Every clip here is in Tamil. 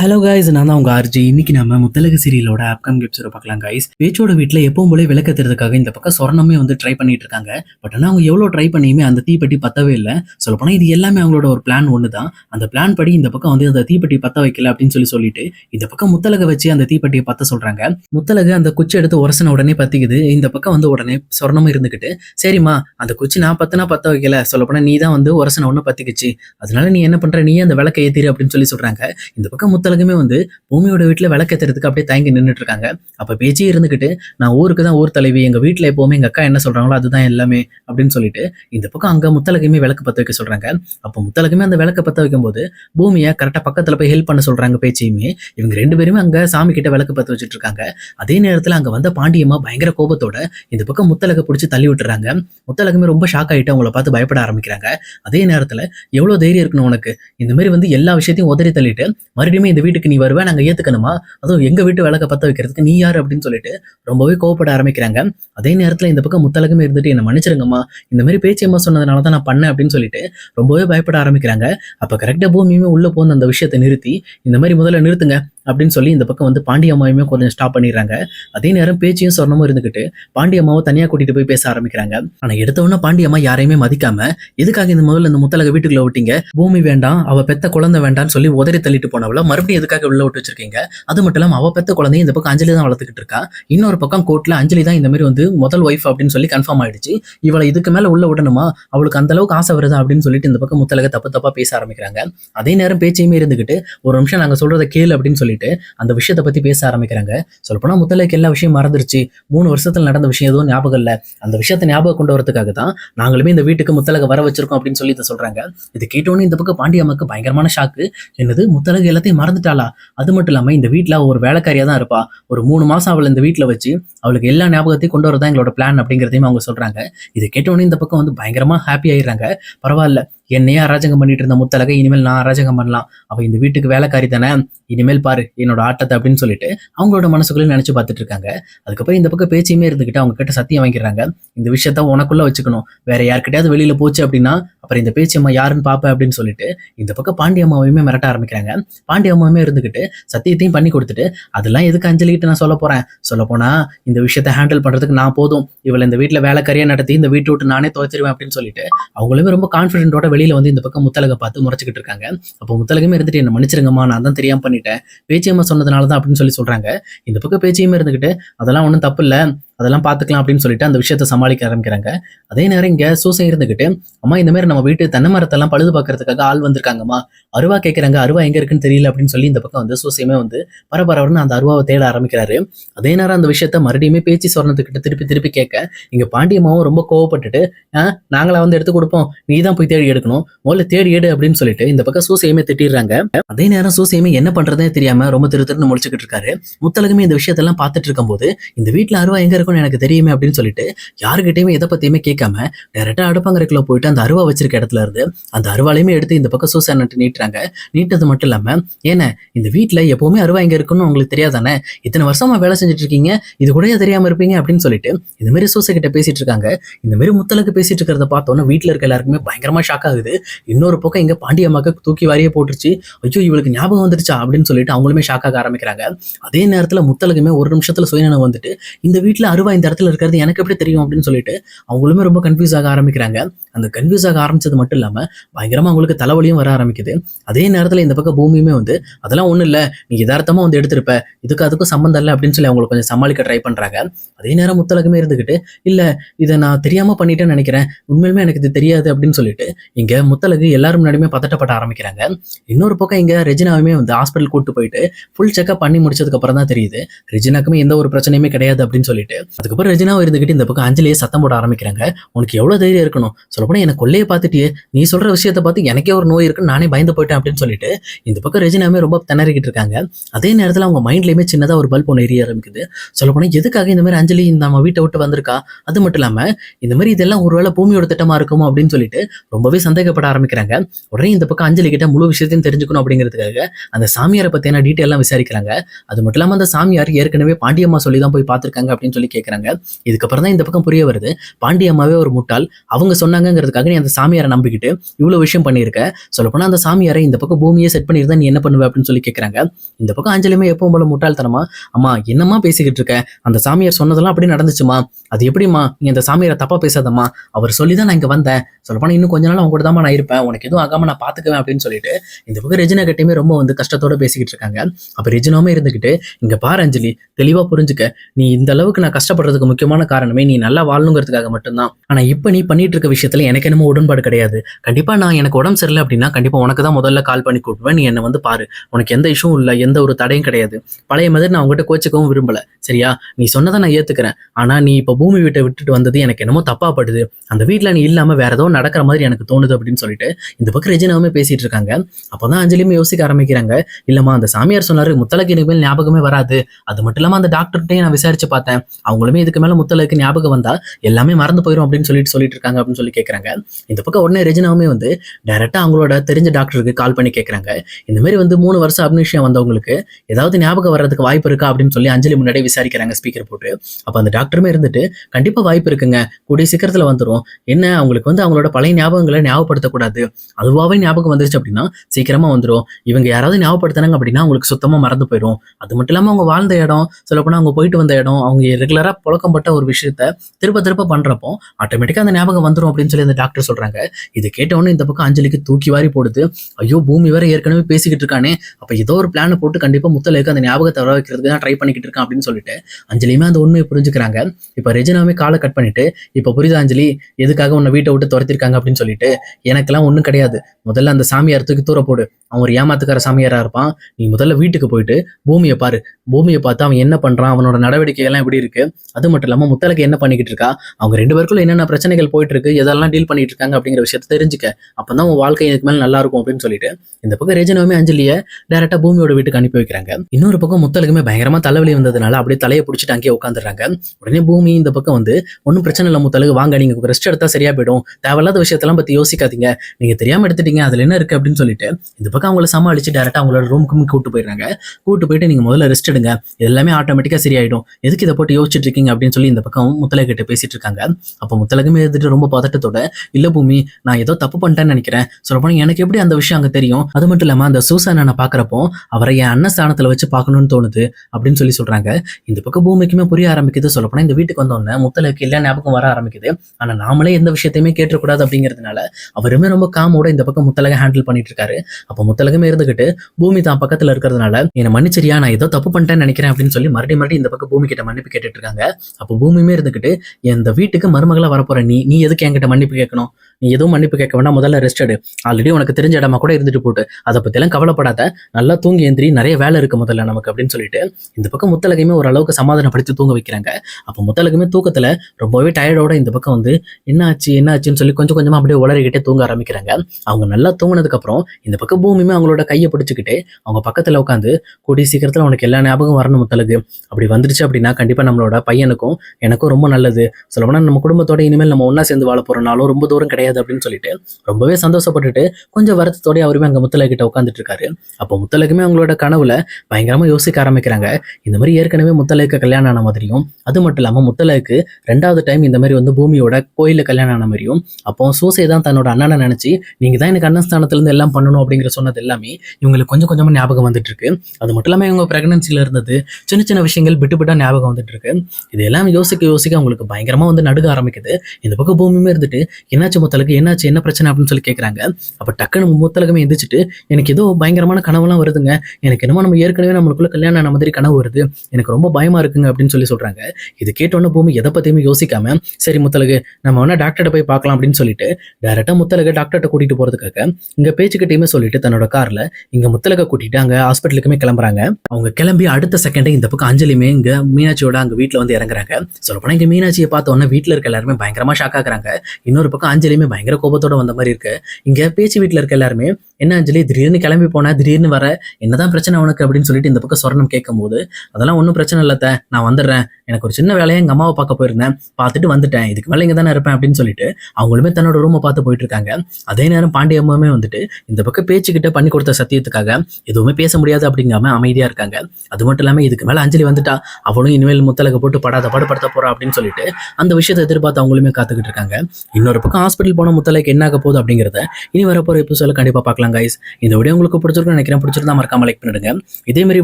ஹலோ கைஸ் நான் தான் உங்க ஆர்ஜி இன்னைக்கு நம்ம முத்தலகு சீரியலோட அப்கம் கிப்ஸோட பார்க்கலாம் கைஸ் பேச்சோட வீட்டில் எப்பவும் போல விளக்கத்துறதுக்காக இந்த பக்கம் சொர்ணமே வந்து ட்ரை பண்ணிட்டு இருக்காங்க. பட் ஆனால் அவங்க எவ்வளோ ட்ரை பண்ணியுமே அந்த தீப்பெட்டி பத்தவே இல்லை. சொல்லப்போனால் இது எல்லாமே அவங்களோட ஒரு பிளான் ஒன்று தான் அந்த பிளான் படி இந்த பக்கம் வந்து அந்த தீப்பெட்டி பத்த வைக்கல அப்படின்னு சொல்லி சொல்லிட்டு இந்த பக்கம் முத்தலக வச்சு அந்த தீப்பெட்டியை பத்த சொல்றாங்க. முத்தலகு அந்த குச்சி எடுத்து உரசன உடனே பத்திக்குது. இந்த பக்கம் வந்து உடனே சொர்ணமும் இருந்துக்கிட்டு சரிம்மா அந்த குச்சி நான் பத்தினா பத்த வைக்கல. சொல்லப்போனால் நீ தான் வந்து உரசன ஒன்று பத்திக்குச்சு. அதனால நீ என்ன பண்ற? நீ அந்த விளக்கை ஏத்திரு அப்படின்னு சொல்லி சொல்றாங்க. இந்த பக்கம் முத்தலகுமே வந்து பூமியோட வீட்டில் விளக்கேத்துறதுக்கு அப்படியே தயங்கி நின்றுட்டு இருக்காங்க அப்போ பேச்சே இருந்துக்கிட்டு நான் ஊருக்கு தான் ஊர் தலைவி எங்கள் வீட்டில் எப்போவுமே எங்கள் அக்கா என்ன சொல்கிறாங்களோ அதுதான் எல்லாமே அப்படின்னு சொல்லிட்டு இந்த பக்கம் அங்கே முத்தலகுமே விளக்கு பற்ற வைக்க சொல்கிறாங்க அப்போ முத்தலகுமே அந்த விளக்கு பற்ற வைக்கும்போது பூமியை கரெக்டாக பக்கத்தில் போய் ஹெல்ப் பண்ண சொல்கிறாங்க பேச்சையுமே. இவங்க ரெண்டு பேருமே அங்கே சாமி கிட்ட விளக்கு பற்ற வச்சுட்டு இருக்காங்க அதே நேரத்தில் அங்கே வந்த பாண்டியம்மா பயங்கர கோபத்தோட இந்த பக்கம் முத்தலகை பிடிச்சி தள்ளி விட்டுறாங்க. முத்தலகுமே ரொம்ப ஷாக் ஆகிட்டு அவங்கள பார்த்து பயப்பட ஆரம்பிக்கிறாங்க. அதே நேரத்தில் எவ்வளோ தைரியம் இருக்கணும் உனக்கு? இந்த மாதிரி வந்து எல்லா விஷயத்தையும் உதறி தள்ளிட்டு மறுபடியும் இந்த வீட்டுக்கு நீ வருவ நாங்கள் ஏற்றுக்கணுமா அதுவும் எங்கள் வீட்டு விளக்க பற்ற வைக்கிறதுக்கு நீ யார் அப்படின்னு சொல்லிட்டு ரொம்பவே கோவப்பட ஆரம்பிக்கிறாங்க. அதே நேரத்தில் இந்த பக்கம் முத்தலகமே இருந்துட்டு என்னை மன்னிச்சிருங்கம்மா. இந்த மாதிரி பேச்சியம்மா சொன்னதுனால தான் நான் பண்ணேன் அப்படின்னு சொல்லிட்டு ரொம்பவே பயப்பட ஆரம்பிக்கிறாங்க. அப்போ கரெக்டாக பூமியுமே உள்ளே போன அந்த விஷயத்தை நிறுத்தி இந்த மாதிரி முதல்ல நிறுத்துங்க. அப்படின்னு சொல்லி இந்த பக்கம் வந்து பாண்டியம்மாவையுமே கொஞ்சம் ஸ்டாப் பண்ணிடுறாங்க. அதே நேரம் பேச்சையும் சொன்னமும் இருந்துக்கிட்டு பாண்டியம்மாவை தனியாக கூட்டிட்டு போய் பேச ஆரம்பிக்கிறாங்க. ஆனால் எடுத்தவொன்னே பாண்டியம்மா யாரையுமே மதிக்காம எதுக்காக இந்த முதல்ல இந்த முத்தலக வீட்டுக்குள்ள விட்டீங்க? பூமி வேண்டாம் அவ பெத்த குழந்தை வேண்டாம்னு சொல்லி உதறி தள்ளிட்டு போனவள மறுபடியும் எதுக்காக உள்ள விட்டு வச்சிருக்கீங்க? அது மட்டும் இல்லாம அவ பெத்த குழந்தையும் இந்த பக்கம் அஞ்சலி தான் வளர்த்துக்கிட்டு இருக்கா. இன்னொரு பக்கம் கோர்ட்ல அஞ்சலி தான் இந்த மாதிரி வந்து முதல் ஒய்ஃப் அப்படின்னு சொல்லி கன்ஃபார்ம் ஆயிடுச்சு. இவளை இதுக்கு மேல உள்ள விடணுமா? அவளுக்கு அந்த அளவுக்கு ஆசை வருதா? அப்படின்னு சொல்லிட்டு இந்த பக்கம் முத்தலக தப்பு தப்பா பேச ஆரம்பிக்கிறாங்க. அதே நேரம் பேச்சையுமே இருந்துகிட்டு ஒரு நிமிஷம் நாங்க சொல்றத கேள் அப்படின்னு சொல்லிட்டு அந்த விஷயத்தை பத்தி பேச ஆரம்பிக்கிறாங்க. சொல்லப்போனா முத்தலக்கு எல்லா விஷயம் மறந்துருச்சு. மூணு வருஷத்துல நடந்த விஷயம் எதுவும் ஞாபகம் இல்ல. அந்த விஷயத்தை ஞாபகம் கொண்டு வரதுக்காக தான் நாங்களுமே இந்த வீட்டுக்கு முத்தலக வர வச்சிருக்கோம் அப்படின்னு சொல்லி இதை சொல்றாங்க. இது கேட்டோன்னே இந்த பக்கம் பாண்டியம்மாக்கு பயங்கரமான ஷாக்கு என்னது முத்தலகு எல்லாத்தையும் மறந்துட்டாளா? அது மட்டும் இல்லாம இந்த வீட்டில் ஒரு வேலைக்காரியா தான் இருப்பா. ஒரு மூணு மாசம் அவளை இந்த வீட்டில் வச்சு அவளுக்கு எல்லா ஞாபகத்தையும் கொண்டு வரதான் எங்களோட பிளான் அப்படிங்கிறதையும் அவங்க சொல்றாங்க. இது கேட்டோன்னே இந்த பக்கம் வந்து பயங்கரமா ஹாப்பி ஆயிடுறாங்க. பரவாயில்ல. என்னையே அராஜகம் பண்ணிட்டு இருந்த முத்தலகை இனிமேல் நான் அராஜகம் பண்ணலாம். அவள் இந்த வீட்டுக்கு வேலைக்காரி தானே. இனிமேல் பாரு என்னோட ஆட்டத்தை அப்படின்னு சொல்லிட்டு அவங்களோட மனசுக்குள்ள நினைச்சு பார்த்துட்டு இருக்காங்க. அதுக்கப்புறம் இந்த பக்கம் பேச்சையுமே இருந்துக்கிட்டு அவங்க கிட்ட சத்தியம் வாங்கிடுறாங்க. இந்த விஷயத்த உனக்குள்ள வச்சுக்கணும். வேற யார்கிட்டயாவது வெளியில போச்சு அப்படின்னா அப்புறம் இந்த பேச்சியம்மா யாருன்னு பார்ப்பேன் அப்படின்னு சொல்லிட்டு இந்த பக்கம் பாண்டியம்மாவையுமே மிரட்ட ஆரம்பிக்கிறாங்க. பாண்டியம்மாவுமே இருந்துக்கிட்டு சத்தியத்தையும் பண்ணி கொடுத்துட்டு அதெல்லாம் எதுக்கு அஞ்சலிகிட்ட நான் சொல்ல போறேன்? சொல்ல போனா இந்த விஷயத்த ஹேண்டில் பண்றதுக்கு நான் போதும். இவளை இந்த வீட்டில் வேலைக்காரியா நடத்தி இந்த வீட்டை விட்டு நானே துவைச்சிருவேன் அப்படின்னு சொல்லிட்டு அவங்களுமே ரொம்ப கான்ஃபிடென்ட்டோட வழியில் வந்து இந்த பக்கம் முத்தலகை பார்த்து முறைச்சிக்கிட்டு இருக்காங்க. அப்போ முத்தலகமே இருந்துட்டு என்ன மன்னிச்சிருங்கம்மா நான் தான் தெரியாம பண்ணிட்டேன். பேச்சியம்மா சொன்னதுனால தான் அப்படின்னு சொல்லி சொல்றாங்க. இந்த பக்கம் பேச்சியமே இருந்துக்கிட்டு அதெல்லாம் ஒன்றும் தப்பு இல்லை. அதெல்லாம் பார்த்துக்கலாம் அப்படின்னு சொல்லிட்டு அந்த விஷயத்த சமாளிக்க ஆரம்பிக்கிறாங்க. அதே நேரம் இங்க சூசை இருந்துக்கிட்டு அம்மா இந்த மாதிரி நம்ம வீட்டு தென்னை மரத்தெல்லாம் பழுது பார்க்கறதுக்காக ஆள் வந்திருக்காங்கம்மா. அருவா கேட்குறாங்க அருவா எங்க இருக்குன்னு தெரியல அப்படின்னு சொல்லி இந்த பக்கம் வந்து சூசையுமே வந்து பரபரன்னு அந்த அருவாவை தேட ஆரம்பிக்கிறாரு. அதே நேரம் அந்த விஷயத்த மறுபடியுமே பேச்சு சொன்னதுக்கிட்ட திருப்பி திருப்பி கேட்க இங்க பாண்டியம்மாவும் ரொம்ப கோவப்பட்டுட்டு "ஆ, நாங்களா வந்து எடுத்து கொடுப்போம். நீ தான் போய் தேடி எடுக்கணும். முதல்ல தேடி எடு அப்படின்னு சொல்லிட்டு இந்த பக்கம் சூசையுமே திட்டிடுறாங்க. அதே நேரம் சூசையுமே என்ன பண்றதே தெரியாம ரொம்ப திரு திருன்னு முடிச்சுக்கிட்டு இருக்காரு. முத்தலகுமே இந்த விஷயத்தெல்லாம் பார்த்துட்டு இருக்கும்போது இந்த வீட்டில் அருவா எங்க இருக்கும்னு எனக்கு தெரியுமே அப்படின்னு சொல்லிட்டு யாருக்கிட்டையுமே எதை பற்றியுமே கேட்காம டேரெக்டாக அடுப்பங்கரைக்குள்ள போயிட்டு அந்த அருவா வச்சிருக்க இடத்துல இருந்து அந்த அருவாலையுமே எடுத்து இந்த பக்கம் சூசை நட்டு நீட்டுறாங்க. நீட்டது மட்டும் இல்லாம ஏன்னா இந்த வீட்டில் எப்பவுமே அருவா இங்கே இருக்குன்னு உங்களுக்கு தெரியாதானே? இத்தனை வருஷமா வேலை செஞ்சுட்டு இருக்கீங்க இது கூட தெரியாம இருப்பீங்க அப்படின்னு சொல்லிட்டு இந்த மாதிரி சூசை கிட்ட பேசிட்டு இருக்காங்க. இந்த மாதிரி முத்தலுக்கு பேசிட்டு இருக்கிறத பார்த்தோன்னா வீட்டில் இருக்க எல்லாருக்குமே பயங்கரமா ஷாக் ஆகுது. இன்னொரு பக்கம் இங்க பாண்டியம்மாக்கு தூக்கி வாரியே போட்டுருச்சு. ஐயோ இவளுக்கு ஞாபகம் வந்துருச்சா அப்படின்னு சொல்லிட்டு அவங்களுமே ஷாக் ஆக ஆரம்பிக்கிறாங்க. அதே நேரத்துல முத்தலுக்குமே ஒரு நிமிஷத்துல சுயநினைவு வந்துட்டு இந்த வீட்டில் அருவா இந்த இடத்துல இருக்கிறது எனக்கு எப்படி தெரியும் அப்படின்னு சொல்லிட்டு அவங்களுமே ரொம்ப கன்ஃபியூஸ் ஆக ஆரம்பிக்கிறாங்க. அந்த கன்ஃபியூஸ் ஆக ஆரம்பிச்சது மட்டும் இல்லாம பயங்கரமா அவங்களுக்கு தலைவலியும் வர ஆரம்பிக்குது. அதே நேரத்துல இந்த பக்கம் பூமியுமே வந்து அதெல்லாம் ஒன்றும் இல்லை. நீ யதார்த்தமா வந்து எடுத்திருப்ப. இதுக்கு அதுக்கும் சம்மந்தம் இல்லை. அப்படின்னு சொல்லி அவங்களுக்கு கொஞ்சம் சமாளிக்க ட்ரை பண்றாங்க. அதே நேரம் முத்தலகமே இருந்துகிட்டு இல்ல இதை நான் தெரியாம பண்ணிட்டேன்னு நினைக்கிறேன். உண்மையிலுமே எனக்கு இது தெரியாது. அப்படின்னு சொல்லிட்டு இங்க முத்தலகு எல்லாரும் முன்னாடியுமே பதட்டப்பட ஆரம்பிக்கிறாங்க. இன்னொரு பக்கம் இங்க ரெஜினாவுமே வந்து ஹாஸ்பிட்டல் கூட்டு போயிட்டு ஃபுல் செக்அப் பண்ணி முடிச்சதுக்கப்புறம் தான் தெரியுது. ரெஜினாக்குமே எந்த ஒரு பிரச்சனையுமே கிடையாது அப்படின்னு சொல்லிட்டு அதுக்கப்புறம் ரெஜினாவும் இருந்துக்கிட்டு இந்த பக்கம் அஞ்சலியே சத்தம் போட ஆரம்பிக்கிறாங்க. உனக்கு எவ்வளோ தைரியம் இருக்கணும்? சொல்லப்போனால் எனக்கு கொள்ளையை பார்த்துட்டு நீ சொல்ற விஷயத்தை பார்த்து எனக்கே ஒரு நோய் இருக்குன்னு நானே பயந்து போயிட்டேன் அப்படின்னு சொல்லிட்டு இந்த பக்கம் ரெஜினாமே ரொம்ப திணறிக்கிட்டு இருக்காங்க. அதே நேரத்தில் அவங்க மைண்ட்லேயுமே சின்னதாக ஒரு பல்ப் ஒன்று எரிய ஆரம்பிக்குது. சொல்லப்போனா எதுக்காக இந்த மாதிரி அஞ்சலி இந்த நம்ம வீட்டை விட்டு வந்திருக்கா? அது மட்டும் இல்லாமல் இந்த மாதிரி இதெல்லாம் ஒருவேளை பூமியோட திட்டமா இருக்குமோ? அப்படின்னு சொல்லிட்டு ரொம்பவே சந்தேகப்பட ஆரம்பிக்கிறாங்க. உடனே இந்த பக்கம் அஞ்சலி கிட்ட முழு விஷயத்தையும் தெரிஞ்சுக்கணும் அப்படிங்கிறதுக்காக அந்த சாமியாரை பத்தியான டீட்டெயிலாம் விசாரிக்கிறாங்க. அது மட்டும் இல்லாமல் அந்த சாமியார் ஏற்கனவே பாண்டியம்மா சொல்லி தான் போய் பார்த்திருக்காங்க அப்படின்னு சொல்லி கேட்குறாங்க இதுக்கப்புறம் தான் இந்த பக்கம் புரிய வருது. பாண்டியம்மாவே ஒரு முட்டாள். அவங்க சொன்னாங்க பண்ணுங்கிறதுக்காக நீ அந்த சாமியாரை நம்பிக்கிட்டு இவ்வளவு விஷயம் பண்ணியிருக்க. சொல்லப்போனால் அந்த சாமியாரை இந்த பக்கம் பூமியை செட் பண்ணியிருந்தா நீ என்ன பண்ணுவ அப்படின்னு சொல்லி கேட்குறாங்க இந்த பக்கம் அஞ்சலியுமே எப்பவும் போல முட்டாள்தனமா அம்மா என்னம்மா பேசிக்கிட்டு இருக்க? அந்த சாமியார் சொன்னதெல்லாம் அப்படி நடந்துச்சுமா? அது எப்படிம்மா? நீ அந்த சாமியாரை தப்பா பேசாதம்மா. அவர் சொல்லி தான் நான் இங்கே வந்தேன். சொல்லப்போனால் இன்னும் கொஞ்ச நாள் அவங்க கூட தான் நான் இருப்பேன். உனக்கு எதுவும் ஆகாம நான் பார்த்துக்குவேன் அப்படின்னு சொல்லிட்டு இந்த பக்கம் ரெஜினா கிட்டயுமே ரொம்ப வந்து கஷ்டத்தோட பேசிக்கிட்டு இருக்காங்க. அப்ப ரெஜினாவுமே இருந்துகிட்டு இங்க பாரு அஞ்சலி தெளிவா புரிஞ்சுக்க. நீ இந்த அளவுக்கு நான் கஷ்டப்படுறதுக்கு முக்கியமான காரணமே நீ நல்லா வாழணுங்கிறதுக்காக மட்டும்தான். ஆனா இப்ப நீ பண்ணிட்டு இருக்க விஷயத்துல எனக்கு என்னமோ உடன்பாடு கிடையாது. கண்டிப்பா நான் எனக்கு உடம்பு சரியில்லை அப்படின்னா கண்டிப்பா உனக்கு தான் முதல்ல கால் பண்ணி கூப்பிடுவேன். நீ என்ன வந்து பாரு. உனக்கு எந்த இஷ்யூவும் இல்லை எந்த ஒரு தடையும் கிடையாது. பழைய மாதிரி நான் உங்ககிட்ட கோச்சிக்கவும் விரும்பல. சரியா? நீ சொன்னதை நான் ஏத்துக்கிறேன். ஆனா நீ இப்ப பூமி வீட்டை விட்டுட்டு வந்தது எனக்கு என்னமோ தப்பாப்படுது அந்த வீட்ல நீ இல்லாம வேற ஏதோ நடக்கிற மாதிரி எனக்கு தோணுது அப்படின்னு சொல்லிட்டு இந்த பக்கம் ரெஜினாவுமே பேசிட்டு இருக்காங்க. அப்பதான் அஞ்சலியுமே யோசிக்க ஆரம்பிக்கிறாங்க. இல்லம்மா அந்த சாமியார் சொன்னாரு முத்தலக்கு எனக்கு மேல் ஞாபகமே வராது. அது மட்டும் இல்லாம அந்த டாக்டர்கிட்டையும் நான் விசாரிச்சு பார்த்தேன். அவங்களுமே இதுக்கு மேல முத்தலக்கு ஞாபகம் வந்தா எல்லாமே மறந்து போயிடும் அப்படின்னு சொல்லிட்டு சொல்லிட்டு இருக்காங்க அப்படின்னு சொல்லி கேட்குறாங்க இந்த பக்கம் உடனே ரெஜினாவுமே வந்து டைரெக்டாக அவங்களோட தெரிஞ்ச டாக்டருக்கு கால் பண்ணி கேட்குறாங்க இந்த மாதிரி வந்து மூணு வருஷம் அப்னிஷியம் வந்தவங்களுக்கு ஏதாவது ஞாபகம் வர்றதுக்கு வாய்ப்பு இருக்கா அப்படின்னு சொல்லி அஞ்சலி முன்னாடியே விசாரிக்கிறாங்க ஸ்பீக்கர் போட்டு. அப்ப அந்த டாக்டருமே இருந்துட்டு கண்டிப்பா வாய்ப்பு இருக்குங்க. கூடிய சீக்கிரத்துல வந்துரும். என்ன அவங்களுக்கு வந்து அவங்களோட பழைய ஞாபகங்களை ஞாபகப்படுத்தக்கூடாது. அதுவாவே ஞாபகம் வந்துருச்சு அப்படின்னா சீக்கிரமா வந்துரும். இவங்க யாராவது ஞாபகப்படுத்தினாங்க அப்படின்னா அவங்களுக்கு சுத்தமாக மறந்து போயிடும் அது மட்டும் இல்லாம அவங்க வாழ்ந்த இடம் சொல்லப்போனா அவங்க போயிட்டு வந்த இடம் அவங்க ரெகுலரா புழக்கம்பட்ட ஒரு விஷயத்த திருப்ப திருப்ப பண்றப்போ ஆட்டோமேட்டிக்கா அந்த ஞாபகம் வந்துடும் அப்படின்னு சொல்லி அந்த டாக்டர் சொல்றாங்க இது கேட்டவொடனே இந்த பக்கம் அஞ்சலிக்கு தூக்கி வாரி போடுது. ஐயோ பூமி வேற ஏற்கனவே பேசிக்கிட்டு இருக்கானே. அப்ப ஏதோ ஒரு பிளானை போட்டு கண்டிப்பா முத்தலுக்கு அந்த ஞாபகத்தை வர வைக்கிறதுக்கு தான் ட்ரை பண்ணிக்கிட்டு இருக்கான் அப்படின்னு சொல்லிட்டு அஞ்சலியுமே அந்த உண்மையை புரிஞ்சுக்கிறாங்க. இப்ப ரெஜினாவே காலை கட் பண்ணிட்டு இப்ப புரியுதா அஞ்சலி? எதுக்காக உன்னை வீட்டை விட்டு துரத்திருக்காங்க அப்படின்னு சொல்லிட்டு எனக்கெல்லாம் ஒண்ணும் கிடையாது. முதல்ல அந்த சாமியார் தூக்கி தூர போடு. அவன் ஒரு ஏமாத்துக்கார சாமியாரா இருப்பான். நீ முதல்ல வீட்டுக்கு போயிட்டு பூமியை பாரு. பூமியை பார்த்து அவன் என்ன பண்றான் அவனோட நடவடிக்கை எல்லாம் எப்படி இருக்கு? அது மட்டும் இல்லாம முத்தலுக்கு என்ன பண்ணிக்கிட்டு இருக்கா? அவங்க ரெண்டு பேருக்குள்ள என்னென்ன பிரச்சனைகள் போயிட்டு இருக்கு? எதெல்லாம் டீல் பண்ணிட்டு இருக்காங்க அப்படிங்கிற விஷயத்த தெரிஞ்சுக்க. அப்பதான் உன் வாழ்க்கை இதுக்கு மேலே நல்லா இருக்கும் அப்படின்னு சொல்லிட்டு இந்த பக்கம் ரேஜனவுமே அஞ்சலியை டேரக்டா பூமியோட வீட்டுக்கு அனுப்பி வைக்கிறாங்க. இன்னொரு பக்கம் முத்தலுக்குமே பயங்கரமா தலைவலி வந்ததுனால அப்படியே தலையை பிடிச்சிட்டு அங்கேயே உட்காந்துடுறாங்க உடனே பூமி இந்த பக்கம் வந்து ஒன்றும் பிரச்சனை இல்லை முத்தலுக்கு வாங்க நீங்க ரெஸ்ட் எடுத்தா சரியா போயிடும். தேவையில்லாத விஷயத்தெல்லாம் பத்தி யோசிக்காதீங்க. நீங்க தெரியாம எடுத்துட்டீங்க அதுல என்ன இருக்கு? அப்படின்னு சொல்லிட்டு இந்த பக்கம் அவங்கள சமாளிச்சு டேரக்டா அவங்களோட ரூமுக்கு கூட்டு போயிடுறாங்க. கூட்டு போயிட்டு நீங்க முதல்ல ரெஸ்ட் எடுங்க. எல்லாமே ஆட்டோமேட்டிக்கா சரியாயிடும். எதுக்கு இதை போட்டு யோசிச்சுட்டு இருக்கீங்க? அப்படின்னு சொல்லி இந்த பக்கம் முத்தலை கிட்ட பேசிட்டு இருக்காங்க. அப்போ முத்தலகுமே இருந்துட்டு ரொம்ப பதட்டத்தோட இல்ல பூமி நான் ஏதோ தப்பு பண்ணிட்டேன்னு நினைக்கிறேன். சொல்லப்போனா எனக்கு எப்படி அந்த விஷயம் அங்க தெரியும்? அது மட்டும் இல்லாம அந்த சூசானை நான் பாக்குறப்போ அவரை என் அண்ணன் ஸ்தானத்தில் வச்சு பார்க்கணும்னு தோணுது அப்படின்னு சொல்லி சொல்றாங்க. இந்த பக்கம் பூமிக்குமே புரிய ஆரம்பிக்குது. சொல்லப்போனா இந்த வீட்டுக்கு வந்தோடனே முத்தலுக்கு எல்லா ஞாபகம் வர ஆரம்பிக்குது. ஆனா நாமளே எந்த விஷயத்தையுமே கேட்டக்கூடாது அப்படிங்கிறதுனால அவருமே ரொம்ப காமோட இந்த பக்கம் முத்தலக ஹேண்டில் பண்ணிட்டு இருக்காரு. அப்போ முத்தலகமே இருந்துகிட்டு பூமி தான் பக்கத்துல இருக்கிறதுனால என்னை மன்னிச்சரியா நான் ஏதோ தப்பு பண்ணிட்டேன்னு நினைக்கிறேன் அப்படின்னு சொல்லி மறுபடியும் மறுபடியும் இந்த பக்கம் பூமி கிட்ட மன்னிப்பு கேட்டுட்டு இருக்காங்க. அப்போ பூமியுமே இருந்துகிட்டு இந்த வீட்டுக்கு மருமகளாக வரப்போற நீ நீ எதுக்கு என்கிட்ட மன்னிப்பு கேட்கணும். நீ எதுவும் மன்னிப்பு கேட்க வேண்டாம் முதல்ல ரெஸ்ட் எடு. ஆல்ரெடி உனக்கு தெரிஞ்ச இடமா கூட இருந்துட்டு போட்டு. அதை பற்றிலாம் கவலைப்படாத. நல்லா தூங்கி எந்திரி நிறைய வேலை இருக்கு முதல்ல நமக்கு அப்படின்னு சொல்லிட்டு இந்த பக்கம் முத்தலகையுமே ஓரளவுக்கு சமாதானப்படுத்தி தூங்க வைக்கிறாங்க. அப்போ முத்தலகுமே தூக்கத்துல ரொம்பவே டயர்டோட இந்த பக்கம் வந்து என்னாச்சு என்னாச்சுன்னு சொல்லி கொஞ்சம் கொஞ்சமா அப்படியே உளறிக்கிட்டே தூங்க ஆரம்பிக்கிறாங்க. அவங்க நல்லா தூங்கினதுக்கப்புறம் இந்த பக்கம் பூமியுமே அவங்களோட கையை பிடிச்சிக்கிட்டு அவங்க பக்கத்துல உட்காந்து கூடிய சீக்கிரத்துல உனக்கு எல்லா ஞாபகம் வரணும் முத்தலகு. அப்படி வந்துருச்சு அப்படின்னா கண்டிப்பா நம்மளோட பையனுக்கும் எனக்கும் ரொம்ப நல்லது. சொல்லப்போனா நம்ம குடும்பத்தோட இனிமேல் நம்ம ஒன்றா சேர்ந்து வாழ போகிறனாலும் ரொம்ப தூரம் கிடையாது. அப்படின்னு சொல்லிட்டு ரொம்பவே சந்தோஷப்பட்டுட்டு கொஞ்சம் வருத்தத்தோடய அவருமே அங்கே முத்தலை கிட்ட உட்காந்துட்டு இருக்காரு அப்போ முத்தலைக்குமே அவங்களோட கனவுல பயங்கரமாக யோசிக்க ஆரம்பிக்கிறாங்க. இந்த மாதிரி ஏற்கனவே முத்தலைக்கு கல்யாணம் ஆன மாதிரியும் அது மட்டும் இல்லாமல் முத்தலைக்கு ரெண்டாவது டைம் இந்த மாதிரி வந்து பூமியோட கோயிலில் கல்யாணம் ஆன மாதிரியும் அப்போ சூசை தான் தன்னோட அண்ணனை நினைச்சு நீங்க தான் எனக்கு அண்ணன் இருந்து எல்லாம் பண்ணணும் அப்படிங்கிற சொன்னது எல்லாமே இவங்களுக்கு கொஞ்சம் கொஞ்சமா ஞாபகம் வந்துட்டு இருக்கு அது மட்டும் இல்லாம இவங்க பிரெக்னன்சில இருந்தது சின்ன சின்ன விஷயங்கள் விட்டு விட்டா ஞாபகம் வந்துட்டு இருக்கு இதெல்லாம் யோசிக்க யோசிக்க அவங்களுக்கு பயங்கரமா வந்து நடுக ஆரம்பிக்குது. இந்த பக்கம் பூமியுமே இருந்துட்டு என்னாச்சு முத்தலை முத்தலகு என்னாச்சு என்ன பிரச்சனை அப்படின்னு சொல்லி கேட்குறாங்க அப்போ டக்குன்னு முத்தலகமே எந்திரிச்சிட்டு எனக்கு ஏதோ பயங்கரமான கனவுலாம் வருதுங்க. எனக்கு என்னமோ நம்ம ஏற்கனவே நம்மளுக்குள்ள கல்யாணம் ஆன மாதிரி கனவு வருது. எனக்கு ரொம்ப பயமா இருக்குங்க அப்படின்னு சொல்லி சொல்றாங்க. இது கேட்டோன்னே பூமி எதை பத்தியுமே யோசிக்காம சரி முத்தலகு நம்ம வேணா டாக்டர்கிட்ட போய் பார்க்கலாம் அப்படின்னு சொல்லிட்டு டேரெக்டாக முத்தலக டாக்டர்கிட்ட கூட்டிட்டு போறதுக்காக இங்க பேச்சுக்கிட்டையுமே சொல்லிட்டு தன்னோட காரில் இங்க முத்தலக கூட்டிட்டு அங்க ஹாஸ்பிட்டலுக்குமே கிளம்புறாங்க. அவங்க கிளம்பி அடுத்த செகண்டே இந்த பக்கம் அஞ்சலியுமே இங்க மீனாட்சியோட அங்க வீட்டில் வந்து இறங்குறாங்க. சொல்லப்போனா இங்க மீனாட்சியை பார்த்தோன்னே வீட்டில் இருக்க எல்லாருமே பயங்கரமாக ஷாக் ஆகுறாங்க. இன்னொரு பக்கம் அஞ்சலியுமே பயங்கர கோபத்தோட வந்த மாதிரி இருக்கு. இங்க பேச்சு வீட்டுல இருக்க எல்லாருமே என்ன அஞ்சலி திடீர்னு கிளம்பி போனா திடீர்னு வர என்னதான் பிரச்சனை உனக்கு? அப்படின்னு சொல்லிட்டு இந்த பக்கம் சொர்ணம் கேட்கும் போது அதெல்லாம் ஒன்றும் பிரச்சனை இல்லத்த நான் வந்துடுறேன். எனக்கு ஒரு சின்ன வேலையை எங்க அம்மாவை பார்க்க போயிருந்தேன். பார்த்துட்டு வந்துட்டேன். இதுக்கு மேலே இங்க தானே இருப்பேன். அப்படின்னு சொல்லிட்டு அவங்களுமே தன்னோட ரூமை பார்த்து போயிட்டு இருக்காங்க. அதே நேரம் பாண்டியம்மாவே வந்துட்டு இந்த பக்கம் பேச்சுக்கிட்ட பண்ணி கொடுத்த சத்தியத்துக்காக எதுவுமே பேச முடியாது அப்படிங்காம அமைதியா இருக்காங்க. அது மட்டும் இல்லாமல் இதுக்கு மேலே அஞ்சலி வந்துட்டா அவளும் இனிமேல் முத்தலக போட்டு படாத பாடுபடுத்த போறா அப்படின்னு சொல்லிட்டு அந்த விஷயத்தை எதிர்பார்த்து அவங்களுமே காத்துக்கிட்டு இருக்காங்க. இன்னொரு பக்கம் ஹாஸ்பிட்டல் போன முத்தலைக்கு என்ன ஆக போகுது அப்படிங்கிறத இனி வரப்போகிற எபிசோட கண்டிப்பா பார்க்கலாம் கைஸ் இந்த வீடியோ உங்களுக்கு பிடிச்சிருக்கும் நினைக்கிறேன். பிடிச்சிருந்தா மறக்காம லைக் பண்ணிடுங்க இதே மாதிரி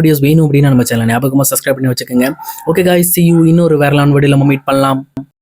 வீடியோஸ் வேணும் அப்படின்னு நம்ம சேனல் ஞாபகமா சப்ஸ்கிரைப் பண்ணி வச்சுக்கோங்க. ஓகே கைஸ் சி யூ இன்னொரு வேறலான் வீடியோல நம்ம மீட் பண்ணலாம்.